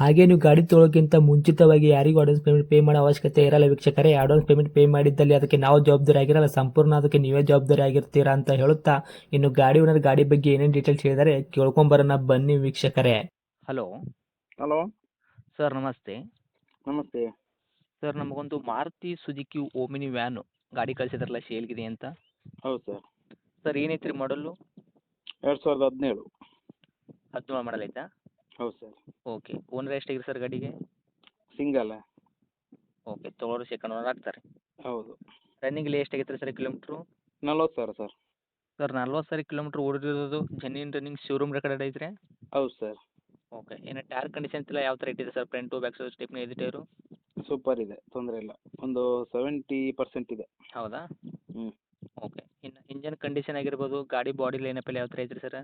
ಹಾಗೆ ನೀವು ಗಾಡಿ ತೊಳೋಕ್ಕಿಂತ ಮುಂಚಿತವಾಗಿ ಯಾರಿಗೂ ಅಡ್ವಾನ್ಸ್ ಪೇಮೆಂಟ್ ಪೇ ಮಾಡೋ ಅವಶ್ಯಕತೆ ಇರಲ್ಲ ವೀಕ್ಷಕರೇ. ಅಡ್ವಾನ್ಸ್ ಪೇಮೆಂಟ್ ಪೇ ಮಾಡಿದ್ದಲ್ಲಿ ಅದಕ್ಕೆ ನಾವು ಜವಾಬ್ದಾರಿ ಆಗಿರಲ್ಲ. ಸಂಪೂರ್ಣ ಅದಕ್ಕೆ ನೀವೇ ಜವಾಬ್ದಾರಿ ಆಗಿರ್ತೀರಾ ಅಂತ ಹೇಳುತ್ತಾ ಇನ್ನು ಗಾಡಿ ಓನರ್ ಗಾಡಿ ಬಗ್ಗೆ ಏನೇನು ಡೀಟೇಲ್ಸ್ ಹೇಳಿದರೆ ಕೇಳ್ಕೊಂಬರೋಣ ಬನ್ನಿ ವೀಕ್ಷಕರೇ. ಹಲೋ ಹಲೋ ಸರ್ ನಮಸ್ತೆ. ನಮಸ್ತೆ. ಸರ್ ನಮಗೊಂದು ಮಾರುತಿ ಸುಜುಕಿ ಓಮಿನಿ ವ್ಯಾನು ಗಾಡಿ ಕಳಿಸಿದ್ರಲ್ಲ ಶೇಲ್ಗಿದೆ ಅಂತ? ಹೌದು ಸರ್ ಸರ್ ಏನೈತೆ ರೀ ಮಾಡಲು ಎರಡು ಸಾವಿರದ ಹದಿನೇಳು. ಹದಿನೇಳು ಮಾಡಲ್ ಐತಾ? ಹೌದು ಸರ್. ಓಕೆ ಓನರ್ ಎಷ್ಟಾಗಿದೆ ಸರ್ ಗಾಡಿಗೆ? ಸಿಂಗಲ್. ಓಕೆ ತೊಗೊಳೋರು ಸೆಕೆಂಡ್ ಓನರ್ ಆಗ್ತಾರೆ. ಹೌದು. ರನ್ನಿಂಗಲ್ಲಿ ಎಷ್ಟಾಗೈತೆ ರೀ ಸರ್ ಕಿಲೋಮೀಟ್ರು ನಲ್ವತ್ತು ಸಾವಿರ ಸರ್. ಸರ್ ನಲ್ವತ್ತು ಸಾವಿರ ಕಿಲೋಮೀಟ್ರ್ ಓಡಿರೋದು ಜೆನ್ಯೂನ್ ರನ್ನಿಂಗ್ ಶೋರೂಮ್ ರೆಕಾರ್ಡ್ ಐತ್ರಿ? ಹೌದು ಸರ್. ಓಕೆ ಏನು ಟೈರ್ ಕಂಡೀಷನ್ಸ್ ಎಲ್ಲ ಯಾವ ಥರ ಇಟ್ಟಿದೆ sir? Front back side stepney ಇದೆ ಟೈರು ಸೂಪರ್ ಇದೆ ತೊಂದರೆ ಇಲ್ಲ. ಒಂದು ಸೆವೆಂಟಿ ಪರ್ಸೆಂಟ್ ಇದೆ. ಹೌದಾ? ಹ್ಞೂ ಓಕೆ ಇನ್ನು ಇಂಜನ್ ಕಂಡೀಷನ್ ಆಗಿರ್ಬೋದು ಗಾಡಿ ಬಾಡಿ ಲೈನಪ್ ಎಲ್ಲ ಯಾವ ಥರ ಐತ್ರಿ ಸರ್?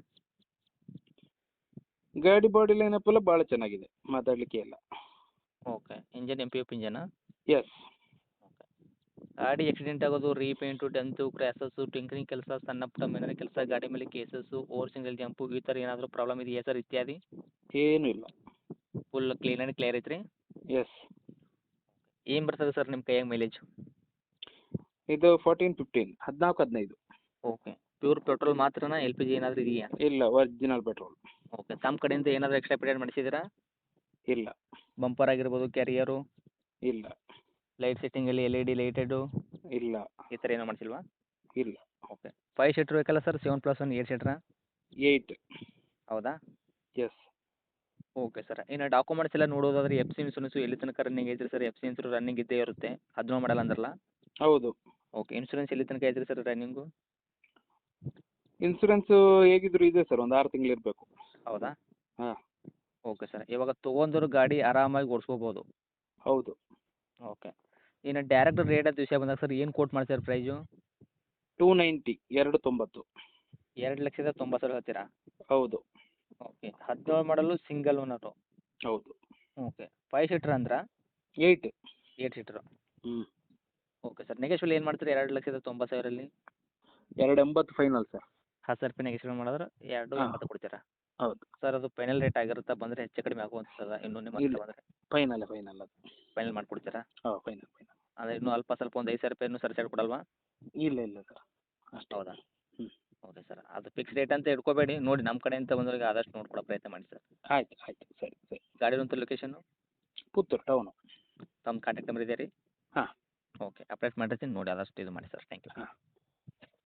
ಗಾಡಿ ಬಾಡಿ ಲೈನಪ್ ಎಲ್ಲ ಭಾಳ ಚೆನ್ನಾಗಿದೆ ಮಾತಾಡಲಿಕ್ಕೆ ಇಲ್ಲ okay engine M P F ಇಂಜನಾ S ಗಾಡಿ ಆಕ್ಸಿಡೆಂಟ್ ಆಗೋದು ರೀಪೇಂಟು ಡೆಂತು ಕ್ರ್ಯಾಸಸ್ಸು ಟಿಂಕರಿಂಗ್ ಕೆಲಸ ಸಣ್ಣ ಪುಟ್ಟ ಮೇನರ ಕೆಲಸ ಗಾಡಿ ಮೇಲೆ ಕೇಸಸ್ಸು ಓವರ್ ಸಿಂಗಲ್ ಜಂಪು ಈ ಥರ ಏನಾದರೂ ಪ್ರಾಬ್ಲಮ್ ಇದೆಯಾ ಸರ್ ಇತ್ಯಾದಿ? ಏನೂ ಇಲ್ಲ. ಫುಲ್ ಕ್ಲೀನ್ ಆ್ಯಂಡ್ ಕ್ಲಿಯರ್ ಐತ್ರಿ? ಎಸ್ ಏನು ಬರ್ತದೆ ಸರ್ ನಿಮ್ಮ ಕೈಯಾಗ ಮೈಲೇಜ್ ಇದು ಫೋರ್ಟೀನ್ ಫಿಫ್ಟೀನ್ ಹದಿನಾಲ್ಕು ಹದಿನೈದು. ಓಕೆ ಪ್ಯೂರ್ ಪೆಟ್ರೋಲ್ ಮಾತ್ರನಾ ಎಲ್ ಪಿ ಜಿ ಏನಾದರೂ ಇದೆಯಾ? ಇಲ್ಲ ಒರಿಜಿನಲ್ ಪೆಟ್ರೋಲ್ ಓಕೆ ತಮ್ಮ ಕಡೆಯಿಂದ ಏನಾದರೂ ಎಕ್ಸ್ಟ್ರಾ ಪಿರಿಯಡ್ ಮಾಡಿಸಿದ್ದೀರಾ? ಇಲ್ಲ. ಬಂಪರ್ ಆಗಿರ್ಬೋದು ಕ್ಯಾರಿಯರು ಇಲ್ಲ. ಲೈಟ್ ಸೆಟ್ಟಿಂಗಲ್ಲಿ ಎಲ್ ಇ ಡಿ ಲೈಟೆಡು ಇಲ್ಲ. ಈ ಥರ ಏನೋ ಮಾಡಿಸಿಲ್ವಾ? ಇಲ್ಲ. ಓಕೆ. ಫೈವ್ ಸೀಟ್ರ್ ಬೇಕಲ್ಲ sir seven plus one eight ಸೀಟ್ರಾ eight ಹೌದಾ? Yes okay sir. ಇನ್ನು ಡಾಕ್ಯುಮೆಂಟ್ಸ್ ಎಲ್ಲ ನೋಡೋದಾದ್ರೆ ಎಫ್ ಸಿ ಇನ್ಸೂರೆನ್ಸು ಎಲ್ಲಿ ತನಕ ರನ್ನಿಂಗ್ ಐತ್ರಿ sir? F C insurance running ಇದ್ದೇ ಇರುತ್ತೆ. ಅದನ್ನೂ ಮಾಡಲ್ಲ ಅಂದ್ರಲ್ಲ? ಹೌದು. ಓಕೆ ಇನ್ಸೂರೆನ್ಸ್ ಎಲ್ಲಿ ತನಕ ಐತ್ರಿ ಸರ್ ರನ್ನಿಂಗು ಇನ್ಸೂರೆನ್ಸು ಹೇಗಿದ್ರು ಇದೆ ಸರ್ ಒಂದು ಆರು ತಿಂಗಳು ಇರಬೇಕು. ಹೌದಾ? ಹಾ. ಓಕೆ ಸರ್ ಇವಾಗ ತೊಗೊಂಡರು ಗಾಡಿ ಆರಾಮಾಗಿ ಓಡಿಸ್ಕೋಬೋದು. ಹೌದು. ಓಕೆ ಇನ್ನು ಡೈರೆಕ್ಟ್ ರೇಟ್ ಅಂತ ವಿಷಯ ಬಂದಾಗ ಸರ್ ಏನು ಕೋಟ್ ಮಾಡ್ತೀರ ಪ್ರೈಸು ಟೂ ನೈಂಟಿ ಎರಡು ತೊಂಬತ್ತು. ಎರಡು ಲಕ್ಷದ ತೊಂಬತ್ತು ಸಾವಿರ ಹೇಳ್ತೀರಾ? ಹೌದು. ಓಕೆ ಹದಿನೇಳು ಮಾಡಲು ಸಿಂಗಲ್ ಓನರು ಹೌದು. ಓಕೆ ಫೈವ್ ಸೀಟ್ರ್ ಅಂದ್ರೆ? ಏಯ್ಟ್ ಏಯ್ಟ್ ಸೀಟ್ರು ಹ್ಞೂ ಓಕೆ ಸರ್ ನೆಗೆಶ್ವಲ್ ಏನು ಮಾಡ್ತೀರಿ ಎರಡು ಲಕ್ಷದ ತೊಂಬತ್ತು ಸಾವಿರಲ್ಲಿ? ಎರಡು ಎಂಬತ್ತು ಫೈನಲ್ ಸರ್ ಹತ್ತು ಸಾವಿರ ರೂಪಾಯಿ ನೆಗೆಶ್ವಲ್ ಮಾಡಿದ್ರೆ ಎರಡು ಎಂಬತ್ತು ಕೊಡ್ತೀರಾ? ಹೌದು. ಸರ್ ಅದು ಫೈನಲ್ ರೇಟ್ ಆಗಿರುತ್ತಾ ಬಂದರೆ ಹೆಚ್ಚು ಕಡಿಮೆ ಆಗುವಂಥದ್ದು ಇನ್ನೂ ನಿಮ್ಮ. ಹತ್ರ ಬಂದರೆ. ಫೈನಲ್ ಫೈನಲ್ ಅದು. ಫೈನಲ್ ಮಾಡ್ಕೊಡ್ತೀರಾ? ಹಾಂ ಫೈನಲ್ ಫೈನಲ್. ಅಂದರೆ ಇನ್ನೂ ಅಲ್ಪ ಸ್ವಲ್ಪ ಒಂದು ಐದು ಸಾವಿರ ರೂಪಾಯಿ ಇನ್ನೂ ಸರಿ ಕೊಡಲ್ವಾ? ಇಲ್ಲ ಇಲ್ಲ ಸರ್. ಅಷ್ಟೇ. ಹೌದಾ? ಹ್ಞೂ ಓಕೆ ಸರ್. ಅದು ಫಿಕ್ಸ್ ರೇಟ್ ಅಂತ ಇಟ್ಕೋಬೇಡಿ ನೋಡಿ ನಮ್ಮ ಕಡೆಯಿಂದ ಬಂದವರಿಗೆ ಆದಷ್ಟು ನೋಡ್ಕೊಡೋ ಪ್ರಯತ್ನ ಮಾಡಿ ಸರ್. ಆಯ್ತು ಆಯ್ತು. ಸರಿ ಸರಿ. ಗಾಡಿ ಲೊಕೇಶನ್ನು ಪುತ್ತೂರು ಟೌನು. ತಮ್ಮ ಕಾಂಟ್ಯಾಕ್ಟ್ ನಂಬರ್ ಇದೆ ರೀ? ಹಾ. ಓಕೆ. ಅಪ್ಡೇಟ್ ಮಾಡಿರ್ತೀನಿ. ನೋಡಿ ಆದಷ್ಟು ಇದು ಮಾಡಿ ಸರ್. ಥ್ಯಾಂಕ್ ಯು ಹಾಂ.